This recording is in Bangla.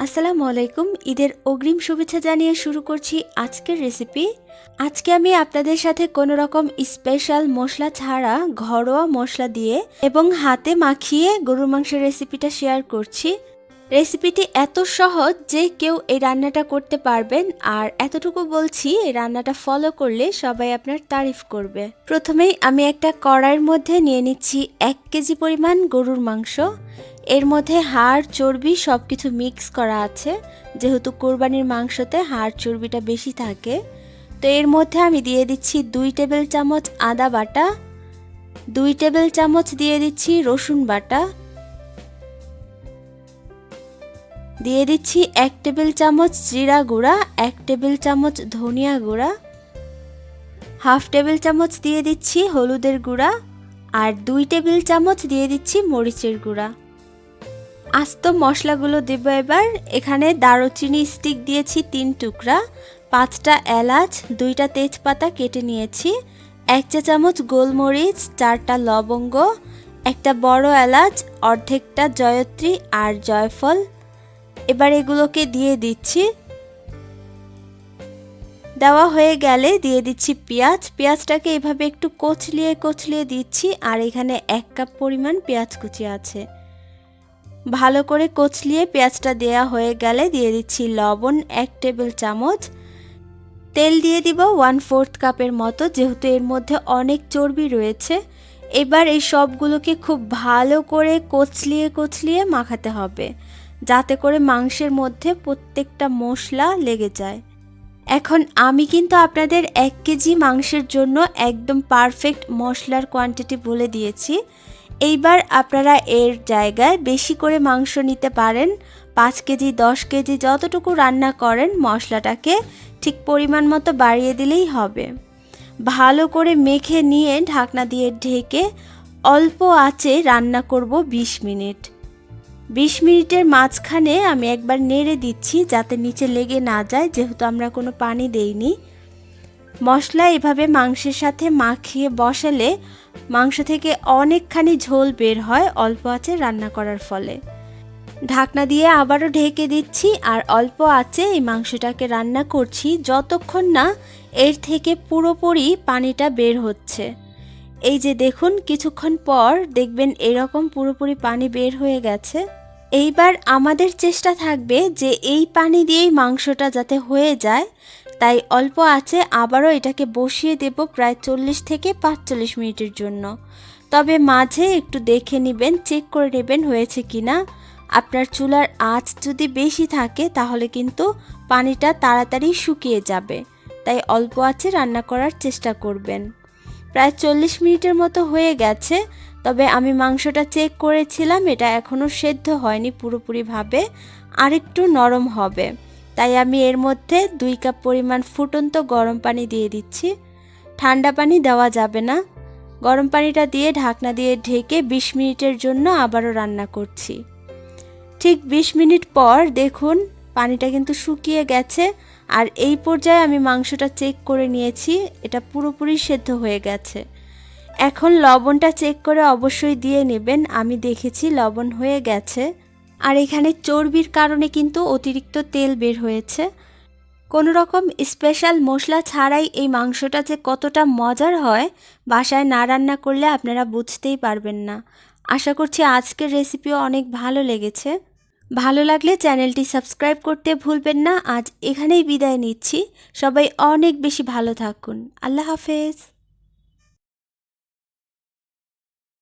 আসসালামু আলাইকুম। ঈদের অগ্রিম শুভেচ্ছা জানিয়ে শুরু করছি আজকের রেসিপি। আজকে আমি আপনাদের সাথে কোনো রকম স্পেশাল মশলা ছাড়া ঘরোয়া মশলা দিয়ে এবং হাতে মাখিয়ে গরুর মাংসের রেসিপিটা শেয়ার করছি। রেসিপিটি এত সহজ যে কেউ এই রান্নাটা করতে পারবেন। আর এতটুকু বলছি, এই রান্নাটা ফলো করলে সবাই আপনার তারিফ করবে। প্রথমেই আমি একটা কড়াইয়ের মধ্যে নিয়ে নিচ্ছি এক কেজি পরিমাণ গরুর মাংস। এর মধ্যে হাড়, চর্বি সব কিছু মিক্স করা আছে। যেহেতু কোরবানির মাংসতে হাড়, চর্বিটা বেশি থাকে। তো এর মধ্যে আমি দিয়ে দিচ্ছি দুই টেবিল চামচ আদা বাটা, দুই টেবিল চামচ দিয়ে দিচ্ছি রসুন বাটা দিয়ে দিচ্ছি এক টেবিল চামচ জিরা গুঁড়া, এক টেবিল চামচ ধনিয়া গুঁড়া, হাফ টেবিল চামচ দিয়ে দিচ্ছি হলুদের গুঁড়া আর দুই টেবিল চামচ দিয়ে দিচ্ছি মরিচের গুঁড়া। আস্ত মশলাগুলো দেব এবার। এখানে দারুচিনি স্টিক দিয়েছি তিন টুকরা, পাঁচটা এলাচ, দুইটা তেজপাতা কেটে নিয়েছি, এক চা চামচ গোলমরিচ, চারটা লবঙ্গ, একটা বড় এলাচ, অর্ধেকটা জয়ত্রী আর জয়ফল এবার এগুলোকে দিয়ে দিচ্ছি। দেওয়া হয়ে গেলে দিয়ে দিচ্ছি পেঁয়াজ। পেঁয়াজটাকে এভাবে একটু কচলিয়ে কচলিয়ে দিচ্ছি আর এখানে এক কাপ পরিমাণ পেঁয়াজ কুচি আছে। ভালো করে কচলিয়ে পেঁয়াজটা দেয়া হয়ে গেলে দিয়ে দিচ্ছি লবণ এক টেবিল চামচ। তেল দিয়ে দিব ওয়ান ফোর্থ কাপের মতো, যেহেতু এর মধ্যে অনেক চর্বি রয়েছে। এবার এই সবগুলোকে খুব ভালো করে কচলিয়ে কচলিয়ে মাখাতে হবে। যাতে করে মাংসের মধ্যে প্রত্যেকটা মশলা লেগে যায়। এখন আমি কিন্তু আপনাদের এক কেজি মাংসের জন্য একদম পারফেক্ট মশলার কোয়ান্টিটি বলে দিয়েছি। এইবার আপনারা এর জায়গায় বেশি করে মাংস নিতে পারেন। পাঁচ কেজি, দশ কেজি যতটুকু রান্না করেন মশলাটাকে ঠিক পরিমাণ মতো বাড়িয়ে দিলেই হবে। ভালো করে মেখে নিয়ে ঢাকনা দিয়ে ঢেকে অল্প আঁচে রান্না করব ২০ মিনিট। ২০ মিনিটের মাঝখানে আমি একবার নেড়ে দিচ্ছি যাতে নিচে লেগে না যায়, যেহেতু আমরা কোনো পানি দেইনি। মশলা এভাবে মাংসের সাথে মাখিয়ে বসালে মাংস থেকে অনেকখানি ঝোল বের হয় অল্প আছে রান্না করার ফলে। ঢাকনা দিয়ে আবারও ঢেকে দিচ্ছি আর অল্প আছে এই মাংসটাকে রান্না করছি, যতক্ষণ না এর থেকে পুরোপুরি পানিটা বের হচ্ছে। এই যে দেখুন, কিছুক্ষণ পর দেখবেন এরকম পুরোপুরি পানি বের হয়ে গেছে। এইবার আমাদের চেষ্টা থাকবে যে এই পানি দিয়েই মাংসটা যাতে হয়ে যায়। তাই অল্প আছে, আবারও এটাকে বসিয়ে দেব প্রায় চল্লিশ থেকে পাঁচচল্লিশ মিনিটের জন্য। তবে মাঝে একটু দেখে নেবেন, চেক করে নেবেন হয়েছে কি না আপনার চুলার আঁচ যদি বেশি থাকে, তাহলে কিন্তু পানিটা তাড়াতাড়ি শুকিয়ে যাবে। তাই অল্প আছে, রান্না করার চেষ্টা করবেন। প্রায় চল্লিশ মিনিটের মতো হয়ে গেছে, তবে আমি মাংসটা চেক করেছিলাম, এটা এখনও সেদ্ধ হয়নি পুরোপুরিভাবে, আরেকটু নরম হবে। তাই আমি এর মধ্যে দুই কাপ পরিমাণ ফুটন্ত গরম পানি দিয়ে দিচ্ছি। ঠান্ডা পানি দেওয়া যাবে না। গরম পানিটা দিয়ে ঢাকনা দিয়ে ঢেকে ২০ মিনিটের জন্য আবারও রান্না করছি। ঠিক ২০ মিনিট পর দেখুন পানিটা কিন্তু শুকিয়ে গেছে আর এই পর্যায়ে আমি মাংসটা চেক করে নিয়েছি, এটা পুরোপুরি সেদ্ধ হয়ে গেছে। এখন লবণটা চেক করে অবশ্যই দিয়ে নেবেন, আমি দেখেছি লবণ হয়ে গেছে। আর এখানে চর্বির কারণে কিন্তু অতিরিক্ত তেল বের হয়েছে। কোনো রকম স্পেশাল মশলা ছাড়াই এই মাংসটা যে কতটা মজার হয়, বাসায় না রান্না করলে আপনারা বুঝতেই পারবেন না। আশা করছি আজকের রেসিপিও অনেক ভালো লেগেছে। ভালো লাগলে চ্যানেলটি সাবস্ক্রাইব করতে ভুলবেন না। আজ এখানেই বিদায় নিচ্ছি। সবাই অনেক বেশি ভালো থাকুন। আল্লাহ হাফেজ।